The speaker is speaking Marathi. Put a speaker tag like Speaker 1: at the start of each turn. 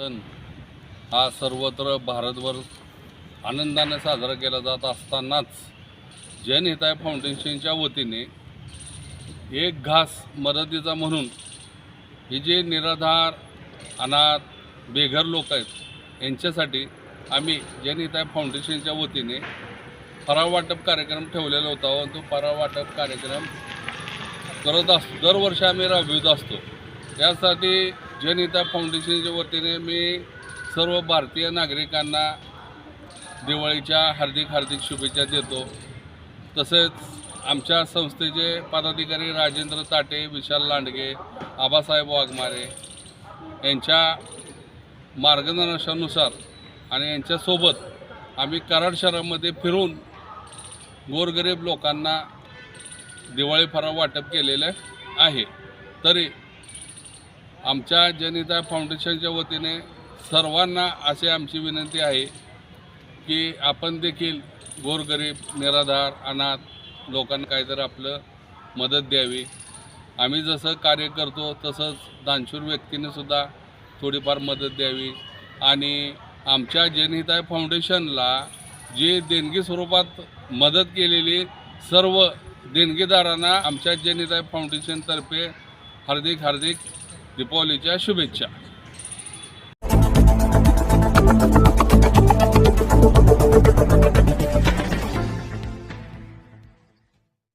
Speaker 1: सण हा सर्वत्र भारतभर आनंदाने साजरा केला जात असतानाच जनहिताय फाउंडेशनच्या वतीने एक घास मदतीचा म्हणून हे जे निराधार अनाथ बेघर लोक आहेत यांच्यासाठी आम्ही जनहिताय फाउंडेशनच्या वतीने फराळ वाटप कार्यक्रम ठेवलेला होता व तो फराळ वाटप कार्यक्रम करत असतो दरवर्षी आम्ही राबवित असतो. त्यासाठी जनहिता फाउंडेशनच्या वतीने मी सर्व भारतीय नागरिकांना दिवाळीच्या हार्दिक हार्दिक शुभेच्छा देतो. तसेच आमच्या संस्थेचे पदाधिकारी राजेंद्र ताटे विशाल लांडगे आबासाहेब वाघमारे यांच्या मार्गदर्शनानुसार आणि यांच्यासोबत आम्ही कराड शहरामध्ये फिरून गोरगरीब लोकांना दिवाळी फराळ वाटप केलेलं आहे. तरी आमच्या जनिता फाउंडेशनच्या वतीने सर्वांना असे आमची विनंती आहे की आपण देखील गोरगरीब निराधार अनाथ लोकांना काहीतरी आपलं मदत द्यावी. आम्ही जसं कार्य करतो तसंच दानशूर व्यक्तीने सुद्धा थोडीफार मदत द्यावी. आणि आमच्या जनहिताय फाउंडेशनला जे देणगी स्वरूपात मदत केलेली सर्व देणगीदारांना आमच्या जनहिताय फाउंडेशनतर्फे हार्दिक हार्दिक दीपावलीच्या शुभेच्छा.